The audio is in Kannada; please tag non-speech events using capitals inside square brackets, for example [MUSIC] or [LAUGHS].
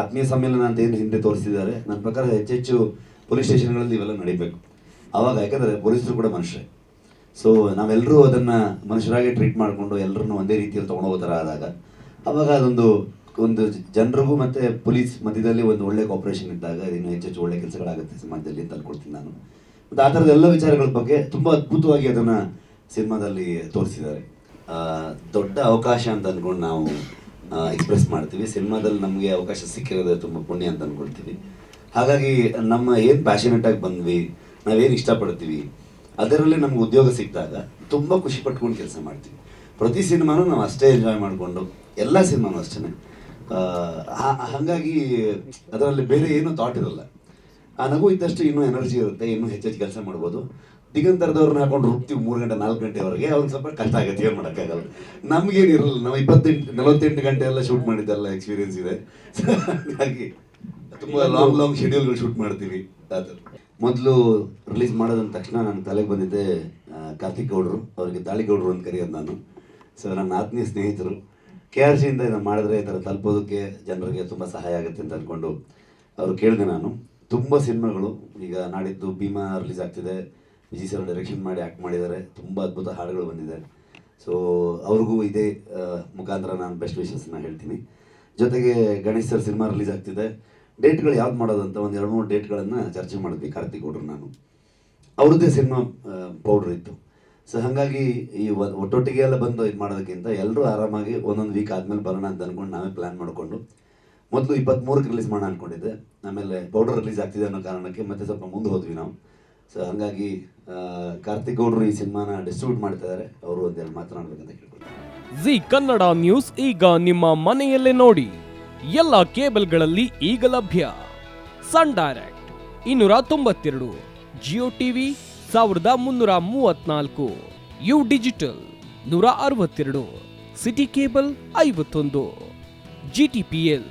ಆತ್ಮೀಯ ಸಮ್ಮೇಳನ ಅಂತ ಏನು ಹಿಂದೆ ತೋರಿಸಿದ್ದಾರೆ ನನ್ನ ಪ್ರಕಾರ ಹೆಚ್ಚೆಚ್ಚು ಪೊಲೀಸ್ ಸ್ಟೇಷನ್ಗಳಲ್ಲಿ ಇವೆಲ್ಲ ನಡಿಬೇಕು. ಅವಾಗ ಯಾಕಂದರೆ ಪೊಲೀಸರು ಕೂಡ ಮನುಷ್ಯರೇ. ಸೊ ನಾವೆಲ್ಲರೂ ಅದನ್ನು ಮನುಷ್ಯರಾಗಿ ಟ್ರೀಟ್ ಮಾಡಿಕೊಂಡು ಎಲ್ಲರನ್ನೂ ಒಂದೇ ರೀತಿಯಲ್ಲಿ ತೊಗೊಂಡೋಗೋ ಥರ ಆದಾಗ, ಅವಾಗ ಅದೊಂದು, ಒಂದು ಜನರಿಗೂ ಮತ್ತು ಪೊಲೀಸ್ ಮಧ್ಯದಲ್ಲಿ ಒಂದು ಒಳ್ಳೆ ಕಾಪರೇಷನ್ ಇದ್ದಾಗ ಇನ್ನೂ ಹೆಚ್ಚೆಚ್ಚು ಒಳ್ಳೆ ಕೆಲಸಗಳಾಗುತ್ತೆ ಸಮಾಜದಲ್ಲಿ ಅಂತ ಅನ್ಕೊಳ್ತೀನಿ ನಾನು. ಮತ್ತು ಆ ಥರದ ಎಲ್ಲ ವಿಚಾರಗಳ ಬಗ್ಗೆ ತುಂಬ ಅದ್ಭುತವಾಗಿ ಅದನ್ನು ಸಿನಿಮಾದಲ್ಲಿ ತೋರಿಸಿದ್ದಾರೆ. ದೊಡ್ಡ ಅವಕಾಶ ಅಂತ ಅಂದ್ಕೊಂಡು ನಾವು ಎಕ್ಸ್ಪ್ರೆಸ್ ಮಾಡ್ತೀವಿ. ಸಿನಿಮಾದಲ್ಲಿ ನಮಗೆ ಅವಕಾಶ ಸಿಕ್ಕಿರೋದು ತುಂಬ ಪುಣ್ಯ ಅಂತ ಅಂದ್ಕೊಳ್ತೀವಿ ಹಾಗಾಗಿ ನಮ್ಮ ಏನು ಪ್ಯಾಷನೆಟ್ ಆಗಿ ಬಂದ್ವಿ, ನಾವೇನು ಇಷ್ಟಪಡ್ತೀವಿ, ಅದರಲ್ಲಿ ನಮ್ಗೆ ಉದ್ಯೋಗ ಸಿಕ್ಕಿದಾಗ ತುಂಬ ಖುಷಿ ಪಟ್ಕೊಂಡು ಕೆಲಸ ಮಾಡ್ತೀವಿ. ಪ್ರತಿ ಸಿನಿಮಾನು ನಾವು ಅಷ್ಟೇ ಎಂಜಾಯ್ ಮಾಡಿಕೊಂಡು, ಎಲ್ಲ ಸಿನಿಮಾನು ಅಷ್ಟೇ ಹಾಗಾಗಿ ಅದರಲ್ಲಿ ಬೇರೆ ಏನೂ ಥಾಟ್ ಇರಲ್ಲ. ಆ ನಗು ಇದ್ದಷ್ಟು ಇನ್ನೂ ಎನರ್ಜಿ ಇರುತ್ತೆ ಇನ್ನೂ ಹೆಚ್ಚೆಚ್ಚು ಕೆಲಸ ಮಾಡ್ಬೋದು. ದಿಗಂತರದವ್ರನ್ನ ಹಾಕೊಂಡು ಹೋಗ್ತೀವಿ ಮೂರು ಗಂಟೆ ನಾಲ್ಕು ಗಂಟೆವರೆಗೆ ಅವ್ರಿಗೆ ಸ್ವಲ್ಪ ಕಷ್ಟ ಆಗುತ್ತೆ ಏನು ಮಾಡೋಕ್ಕಾಗಲ್ಲ. ನಮಗೇನು ಇರಲ್ಲ ನಾವು ಇಪ್ಪತ್ತೆಂಟು ನಲವತ್ತೆಂಟು ಗಂಟೆ ಎಲ್ಲ ಶೂಟ್ ಮಾಡಿದ್ದೆಲ್ಲ ಎಕ್ಸ್ಪೀರಿಯನ್ಸ್ ಇದೆ. [LAUGHS] ಹಾಗಾಗಿ ತುಂಬ ಲಾಂಗ್ ಲಾಂಗ್ ಶೆಡ್ಯೂಲ್ಗಳು ಶೂಟ್ ಮಾಡ್ತೀವಿ. ಮೊದಲು ರಿಲೀಸ್ ಮಾಡೋದಂದ ತಕ್ಷಣ ನನ್ನ ತಲೆಗೆ ಬಂದಿದ್ದೆ ಕಾರ್ತಿಕ್ ಗೌಡರು. ಅವರಿಗೆ ದಾಳಿಗೌಡರು ಅಂತ ಕರೆಯೋದು ನಾನು. ಸೊ ನನ್ನ ಆತ್ಮೀಯ ಸ್ನೇಹಿತರು ಕೆ ಆರ್ ಸಿಯಿಂದ ಇದನ್ನು ಮಾಡಿದ್ರೆ ಈ ಥರ ತಲುಪೋದಕ್ಕೆ ಜನರಿಗೆ ತುಂಬ ಸಹಾಯ ಆಗುತ್ತೆ ಅಂತ ಅಂದ್ಕೊಂಡು ಅವರು ಕೇಳಿದೆ ನಾನು. ತುಂಬ ಸಿನಿಮಾಗಳು ಈಗ ನಾಡಿದ್ದು ಭೀಮಾ ರಿಲೀಸ್ ಆಗ್ತಿದೆ. ವಿಜಯ್ ಸರ್ ಡೈರೆಕ್ಷನ್ ಮಾಡಿ ಆ್ಯಕ್ಟ್ ಮಾಡಿದ್ದಾರೆ. ತುಂಬ ಅದ್ಭುತ ಹಾಡುಗಳು ಬಂದಿದೆ. ಸೊ ಅವ್ರಿಗೂ ಇದೇ ಮುಖಾಂತರ ನಾನು ಬೆಸ್ಟ್ ವಿಶಸ್ನ ಹೇಳ್ತೀನಿ. ಜೊತೆಗೆ ಗಣೇಶ್ ಸರ್ ಸಿನಿಮಾ ರಿಲೀಸ್ ಆಗ್ತಿದೆ. ಡೇಟ್ಗಳು ಯಾವ್ದು ಮಾಡೋದಂತ ಒಂದು ಎರಡು ಮೂರು ಡೇಟ್ಗಳನ್ನು ಚರ್ಚೆ ಮಾಡಿದ್ವಿ ಕಾರ್ತಿಕ್ ಗೌಡ್ರು ನಾನು. ಅವ್ರದ್ದೇ ಸಿನಿಮಾ ಪೌಡ್ರ್ ಇತ್ತು. ಸೊ ಹಾಗಾಗಿ ಈ ಒಟ್ಟೊಟ್ಟಿಗೆ ಎಲ್ಲ ಬಂದು ಇದು ಮಾಡೋದಕ್ಕಿಂತ ಎಲ್ಲರೂ ಆರಾಮಾಗಿ ಒಂದೊಂದು ವೀಕ್ ಆದಮೇಲೆ ಬರೋಣ ಅಂತ ಅಂದ್ಕೊಂಡು ನಾವೇ ಪ್ಲ್ಯಾನ್ ಮಾಡಿಕೊಂಡು ಮೊದಲು ಇಪ್ಪತ್ತ್ಮೂರಕ್ಕೆ ರಿಲೀಸ್ ಮಾಡೋಣ ಅಂದ್ಕೊಂಡಿದ್ದೆ ಆಮೇಲೆ ಪೌಡರ್ ರಿಲೀಸ್ ಆಗ್ತಿದೆ ಅನ್ನೋ ಕಾರಣಕ್ಕೆ ಮತ್ತೆ ಸ್ವಲ್ಪ ಮುಂದೆ ಹೋದ್ವಿ ನಾವು. ಸೊ ಹಾಗಾಗಿ ಕಾರ್ತಿಕ್ ಗೌಡರು ಈ ಸಿನಿಮಾನ ಡಿಸ್ಟ್ರಿಬ್ಯೂಟ್ ಮಾಡ್ತಾ ಇದ್ದಾರೆ ಅವರು ಒಂದೆರಡು ಮಾತನಾಡಬೇಕಂತ ಕೇಳ್ಕೊಳ್ತಾರೆ ಜಿ ಕನ್ನಡ ನ್ಯೂಸ್ ಈಗ ನಿಮ್ಮ ಮನೆಯಲ್ಲೇ ನೋಡಿ. ಎಲ್ಲ ಕೇಬಲ್ಗಳಲ್ಲಿ ಈಗ ಲಭ್ಯ. ಸನ್ ಡೈರೆಕ್ಟ್ ಇನ್ನೂರ ತೊಂಬತ್ತೆರಡು, ಜಿಯೋ ಟಿವಿ ಸಾವಿರದ ಮುನ್ನೂರ ಮೂವತ್ನಾಲ್ಕು, ಯು ಡಿಜಿಟಲ್ ನೂರ ಅರವತ್ತೆರಡು, ಸಿಟಿ ಕೇಬಲ್ ಐವತ್ತೊಂದು, ಜಿ ಟಿ ಪಿ ಎಲ್